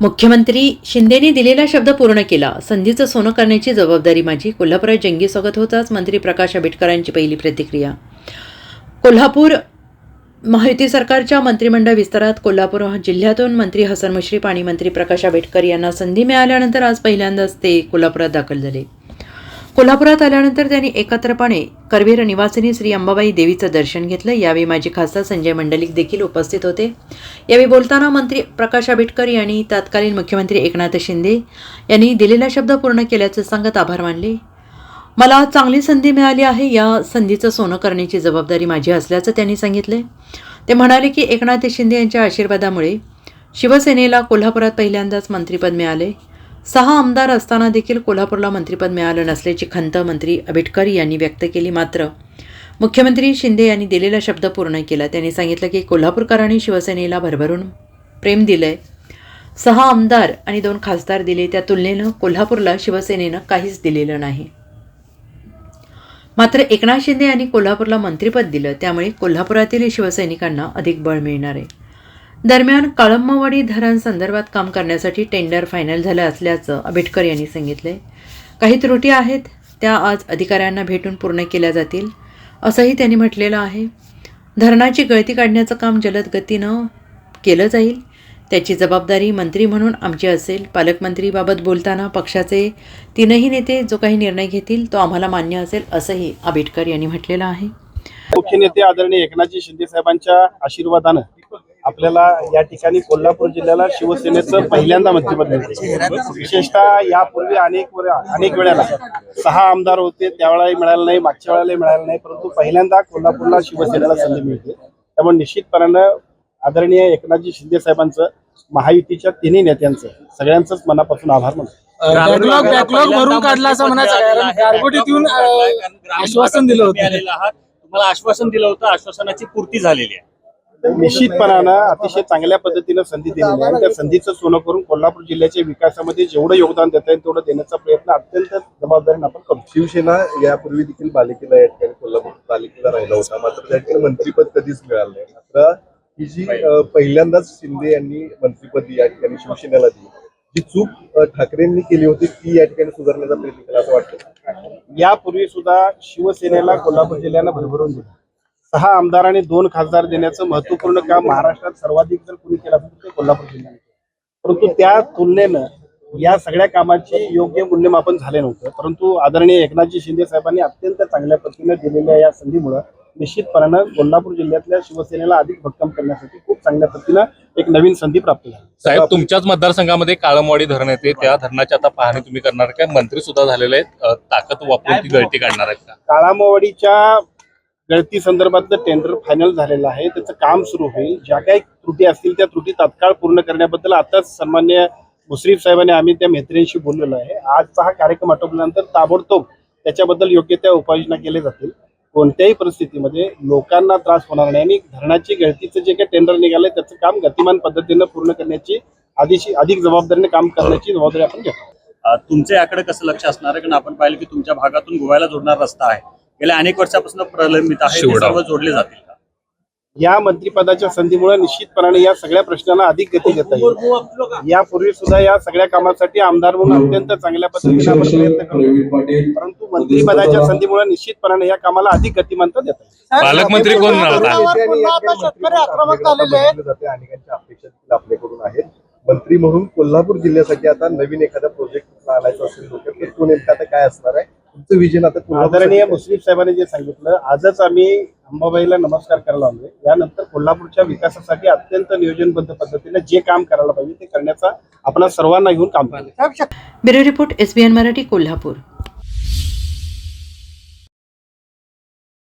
मुख्यमंत्री शिंदेने दिलेला शब्द पूर्ण केला. संधीचं सोनं करण्याची जबाबदारी माझी. कोल्हापुरात जंगी स्वागत होताच मंत्री प्रकाश आंबेडकरांची पहिली प्रतिक्रिया. कोल्हापूर महायुती सरकारच्या मंत्रिमंडळ विस्तारात कोल्हापूर जिल्ह्यातून मंत्री हसन मुश्रीफ आणि मंत्री प्रकाश आंबेडकर यांना संधी मिळाल्यानंतर आज पहिल्यांदाच ते कोल्हापुरात दाखल झाले. कोल्हापुरात आल्यानंतर त्यांनी एकत्रपणे करवीर निवासिनी श्री अंबाबाई देवीचं दर्शन घेतलं. यावेळी माजी खासदार संजय मंडलिक देखील उपस्थित होते. यावेळी बोलताना मंत्री प्रकाश आंबेडकर यांनी तत्कालीन मुख्यमंत्री एकनाथ शिंदे यांनी दिलेला शब्द पूर्ण केल्याचं सांगत आभार मानले. मला चांगली संधी मिळाली आहे. या संधीचं सोनं करण्याची जबाबदारी माझी असल्याचं त्यांनी सांगितले. ते म्हणाले की एकनाथ शिंदे यांच्या आशीर्वादामुळे शिवसेनेला कोल्हापुरात पहिल्यांदाच मंत्रिपद मिळाले. सहा आमदार असताना देखील कोल्हापूरला मंत्रिपद मिळालं नसल्याची खंत मंत्री आंबेडकर यांनी व्यक्त केली मात्र. मुख्यमंत्री शिंदे यांनी दिलेला शब्द पूर्ण केला. त्यांनी सांगितलं की कोल्हापूरकरांनी शिवसेनेला भरभरून प्रेम दिलंय. सहा आमदार आणि दोन खासदार दिले. त्या तुलनेनं कोल्हापूरला शिवसेनेनं काहीच दिलेलं नाही. मात्र एकनाथ शिंदे यांनी कोल्हापूरला मंत्रिपद दिलं. त्यामुळे कोल्हापुरातील शिवसैनिकांना अधिक बळ मिळणार आहे. दरम्यान कळंबवाडी धरण संदर्भात काम करण्यासाठी टेंडर फायनल झालं असल्याचं आंबेडकर यांनी सांगितले काही त्रुटी आहेत त्या आज अधिकाऱ्यांना भेटून पूर्ण केल्या जातील असंही त्यांनी म्हटलेलं आहे. धरणाची गळती काढण्याचं काम जलद गतीनं केलं जाईल त्याची जबाबदारी मंत्री म्हणून आमची असेल. पालकमंत्रीबाबत बोलताना पक्षाचे तीनही नेते जो काही निर्णय घेतील तो आम्हाला मान्य असेल असंही आंबेडकर यांनी म्हटलेलं आहे. मुख्य नेते आदरणीय एकनाथजी शिंदे साहेबांच्या आशीर्वादानं आपल्याला या ठिकाणी कोल्हापूर जिल्ह्याला शिवसेनेचं पहिल्यांदा मंत्रिपद मिळते. विशेषतः यापूर्वी अनेक अनेक वेळेला सहा आमदार होते त्यावेळेलाही मिळालं नाही मागच्या वेळेलाही मिळालं नाही परंतु पहिल्यांदा कोल्हापूरला शिवसेनेला संधी मिळते. त्यामुळे निश्चितपणानं आदरणीय एकनाथजी शिंदे साहेबांचं महायुतीच्या तिन्ही नेत्यांचं सगळ्यांचंच मनापासून आभार मानतो. बॅकलॉग बॅकलॉग भरून काढला असं म्हणायचं गारगोटीत येऊन आश्वासन दिलं होतं. तुम्हाला आश्वासन दिलं होतं आश्वासनाची पूर्ती झालेली आहे. निश्चितपणानं अतिशय चांगल्या पद्धतीनं संधी दिलेली आहे. आणि त्या संधीचं सोनं करून कोल्हापूर जिल्ह्याच्या विकासामध्ये जेवढं योगदान देता येईल तेवढं देण्याचा प्रयत्न अत्यंत जबाबदारीने आपण करतो शिवसेना यापूर्वी देखील बालेकिल्ला या ठिकाणी कोल्हापूर बालेकिल्ला राहिला होता. मात्र त्या ठिकाणी मंत्रीपद कधीच मिळालं नाही. मात्र ही जी पहिल्यांदाच शिंदे यांनी मंत्रीपद या ठिकाणी शिवसेनेला दिली. जी चूक ठाकरेंनी केली होती ती या ठिकाणी सुधारण्याचा प्रयत्न केला असं वाटतं. यापूर्वी सुद्धा शिवसेनेला कोल्हापूर जिल्ह्यानं भरभरून दिलं. सहा आमदार आणि दोन खासदार देण्याचं महत्त्वपूर्ण काम महाराष्ट्रात सर्वाधिक जर कुणी केलं असेल तर ते कोल्हापूर जिल्ह्याने. परंतु त्या तुलनेनं या सगळ्या कामाचे योग्य मूल्यमापन झाले नव्हतं. परंतु आदरणीय एकनाथजी शिंदे साहेबांनी अत्यंत चांगल्या पद्धतीने दिलेल्या या संधीमुळं निश्चितपणानं कोल्हापूर जिल्ह्यातल्या शिवसेनेला अधिक भक्कम करण्यासाठी खूप चांगल्या पद्धतीनं एक नवीन संधी प्राप्त झाली. साहेब तुमच्याच मतदारसंघामध्ये काळमवाडी धरण येते. त्या धरणाची आता पाहणी तुम्ही करणार काय मंत्री सुद्धा झालेले आहेत. ताकद वापरून ती गळती काढणार आहेत काळामवाडीच्या गळती संदर्भातलं टेंडर फायनल झालेलं आहे. त्याचं काम सुरू होईल. ज्या काही त्रुटी असतील त्या त्रुटी तात्काळ पूर्ण करण्याबद्दल आताच सन्मान्य मुश्रीफ साहेबांनी आम्ही त्या मैत्रिणीशी बोललेलो आहे. आजचा हा कार्यक्रम आटोपल्यानंतर ताबडतोब त्याच्याबद्दल योग्य त्या उपाययोजना केल्या जातील. कोणत्याही परिस्थितीमध्ये लोकांना त्रास होणार नाही आणि धरणाची गळतीचं जे काही टेंडर निघालंय त्याचं काम गतिमान पद्धतीनं पूर्ण करण्याची आधीशी अधिक जबाबदारीने काम करण्याची जबाबदारी आपण घेतो. तुमचे याकडे कसं लक्ष असणार आहे? कारण आपण पाहिलं की तुमच्या भागातून गोव्याला जोडणारा रस्ता आहे. गेल्या अनेक वर्षापासून प्रलंबित आहे ते. सर्व जोडले जातील का? या मंत्रिपदाच्या संधीमुळे निश्चितपणाने या सगळ्या प्रश्नांना अधिक गती देता येईल. यापूर्वी सुद्धा या सगळ्या कामासाठी आमदार म्हणून अत्यंत चांगल्या पद्धतीने आपण प्रयत्न करतो परंतु मंत्रिपदाच्या संधीमुळे निश्चितपणाने या कामाला अधिक गतिमानता देता येईल. पालकमंत्री कोण अनेकांच्या अपेक्षा आपल्याकडून आहेत. मंत्री म्हणून कोल्हापूर जिल्ह्यासाठी आता नवीन एखादा प्रोजेक्ट आणायचा असेल तर तो नेमका आता काय असणार आहे? तुमचं विजन आता आदरणीय? मुश्रीफ साहेबांनी जे सांगितलं आजच आम्ही अंबाबाईला नमस्कार करायला आलोय. यानंतर कोल्हापूरच्या विकासासाठी अत्यंत नियोजनबद्ध पद्धतीने जे काम करायला पाहिजे ते करण्याचा आपण सर्वांना घेऊन काम करू bureau report S B N Marathi Kolhapur.